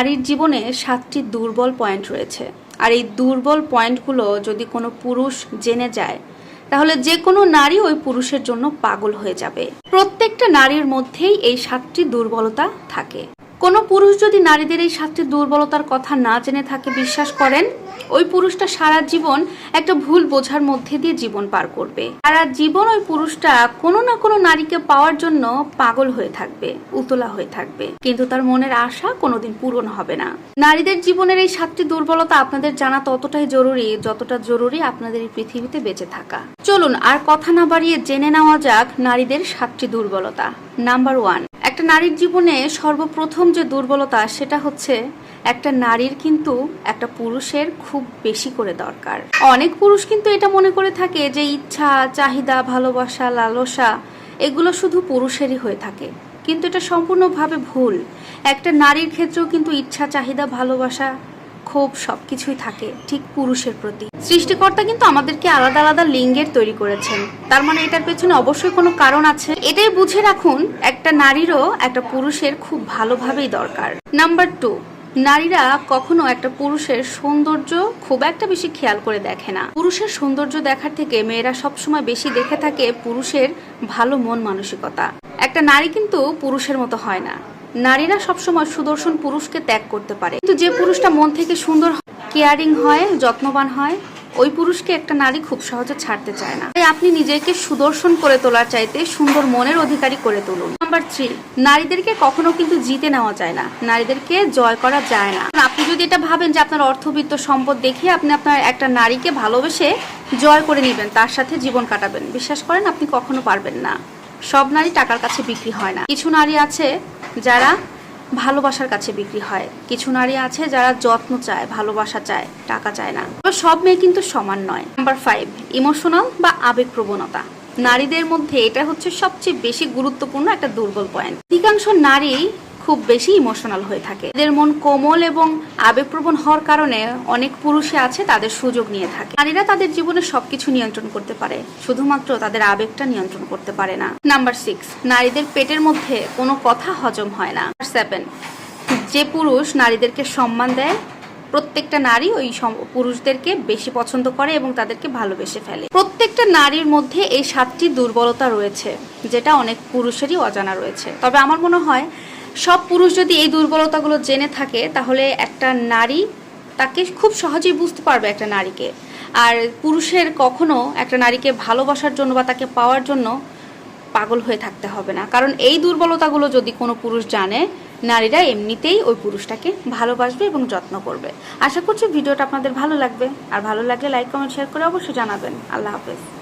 নারীর জীবনে সাতটি দুর্বল পয়েন্ট রয়েছে। আর এই দুর্বল পয়েন্টগুলো যদি কোনো পুরুষ জেনে যায়, তাহলে যে কোনো নারী ওই পুরুষের জন্য পাগল হয়ে যাবে। প্রত্যেকটা নারীর মধ্যেই এই সাতটি দুর্বলতা থাকে। কোনো পুরুষ যদি নারীদের এই সাতটি দুর্বলতার কথা না জেনে থাকে, বিশ্বাস করেন, ওই পুরুষটা সারা জীবন একটা ভুল বোঝার মধ্যে দিয়ে জীবন পার করবে। সারা জীবন ওই পুরুষটা কোনো না কোনো নারীকে পাওয়ার জন্য পাগল হয়ে থাকবে, উতলা হয়ে থাকবে। কিন্তু তার মনের আশা কোনোদিন পূরণ হবে না। নারীদের জীবনের এই সাতটি দুর্বলতা আপনাদের জানা ততটাই জরুরি, যতটা জরুরি আপনাদের এই পৃথিবীতে বেঁচে থাকা। চলুন আর কথা না বাড়িয়ে জেনে নেওয়া যাক নারীদের সাতটি দুর্বলতা। নাম্বার ওয়ান একটা নারীর জীবনে সর্বপ্রথম যে দুর্বলতা সেটা হচ্ছে একটা নারীর কিন্তু একটা পুরুষের খুব বেশি করে দরকার। অনেক পুরুষ কিন্তু এটা মনে করে থাকে যে ইচ্ছা, চাহিদা, ভালোবাসা, লালসা এগুলো শুধু পুরুষেরই হয়ে থাকে। কিন্তু এটা সম্পূর্ণভাবে ভুল। একটা নারীর ক্ষেত্রেও কিন্তু ইচ্ছা, চাহিদা, ভালোবাসা ক্ষোভ সবকিছুই থাকে ঠিক পুরুষের প্রতি। সৃষ্টিকর্তা কিন্তু আমাদেরকে আলাদা আলাদা লিঙ্গের তৈরি করেছেন। তার মানে এটার পেছনে অবশ্যই কোনো কারণ আছে। এটাই বুঝে রাখুন, একটা নারীরও একটা পুরুষের খুব ভালোভাবেই দরকার। নাম্বার টু নারীরা কখনো একটা পুরুষের সৌন্দর্য খুব একটা বেশি খেয়াল করে দেখে না। পুরুষের সৌন্দর্য দেখার থেকে মেয়েরা সবসময় বেশি দেখে থাকে পুরুষের ভালো মন মানসিকতা। একটা নারী কিন্তু পুরুষের মতো হয় না। নারীরা সবসময় সুদর্শন পুরুষকে ত্যাগ করতে পারে। কিন্তু যে পুরুষটা মন থেকে সুন্দর কেয়ারিং হয়, যত্নবান হয়, ওই পুরুষকে একটা নারী খুব সহজে ছাড়তে চায় না। তাই আপনি নিজেকে সুদর্শন করে তোলার চাইতে সুন্দর মনের অধিকারী করে তুলুন। নাম্বার থ্রি নারীদেরকে কখনো কিন্তু জিতে নেওয়া যায় না। নারীদেরকে জয় করা যায় না। আপনি যদি এটা ভাবেন যে আপনার অর্থবিত্ত সম্পদ দেখে আপনি আপনার একটা নারীকে ভালোবেসে জয় করে নেবেন, তার সাথে জীবন কাটাবেন, বিশ্বাস করেন আপনি কখনো পারবেন না। সব নারী টাকার কাছে বিক্রি হয় না। কিছু নারী আছে যারা ভালোবাসার কাছে বিক্রি হয়। কিছু নারী আছে যারা যত্ন চায়, ভালোবাসা চায়, টাকা চায় না। সব মেয়ে কিন্তু সমান নয়। নাম্বার ফাইভ ইমোশনাল বা আবেগ প্রবণতা নারীদের মধ্যে এটা হচ্ছে সবচেয়ে বেশি গুরুত্বপূর্ণ একটা দুর্বল পয়েন্ট অধিকাংশ নারী খুব বেশি ইমোশনাল হয়ে থাকে। এদের মন কোমল এবং আবেগপ্রবণ হওয়ার কারণে অনেক পুরুষে আছে তাদের সুযোগ নিয়ে থাকে। নারীরা তাদের জীবনে সবকিছু নিয়ন্ত্রণ করতে পারে, শুধুমাত্র তাদের আবেগটা নিয়ন্ত্রণ করতে পারে না। নাম্বার সিক্স নারীদের পেটের মধ্যে কোনো কথা হজম হয় না। সেভেন যে পুরুষ নারীদেরকে সম্মান দেয়, প্রত্যেকটা নারী ওই পুরুষদেরকে বেশি পছন্দ করে এবং তাদেরকে ভালোবেসে ফেলে। প্রত্যেকটা নারীর মধ্যে এই সাতটি দুর্বলতা রয়েছে, যেটা অনেক পুরুষেরই অজানা রয়েছে। তবে আমার মনে হয় সব পুরুষ যদি এই দুর্বলতাগুলো জেনে থাকে, তাহলে একটা নারী তাকে খুব সহজেই বুঝতে পারবে একটা নারীকে। আর পুরুষের কখনো একটা নারীকে ভালোবাসার জন্য বা তাকে পাওয়ার জন্য পাগল হয়ে থাকতে হবে না। কারণ এই দুর্বলতাগুলো যদি কোনো পুরুষ জানে, নারীরা এমনিতেই ওই পুরুষটাকে ভালোবাসবে এবং যত্ন করবে। আশা করছি ভিডিওটা আপনাদের ভালো লাগবে। আর ভালো লাগলে লাইক কমেন্ট শেয়ার করে অবশ্যই জানাবেন। আল্লাহ হাফেজ।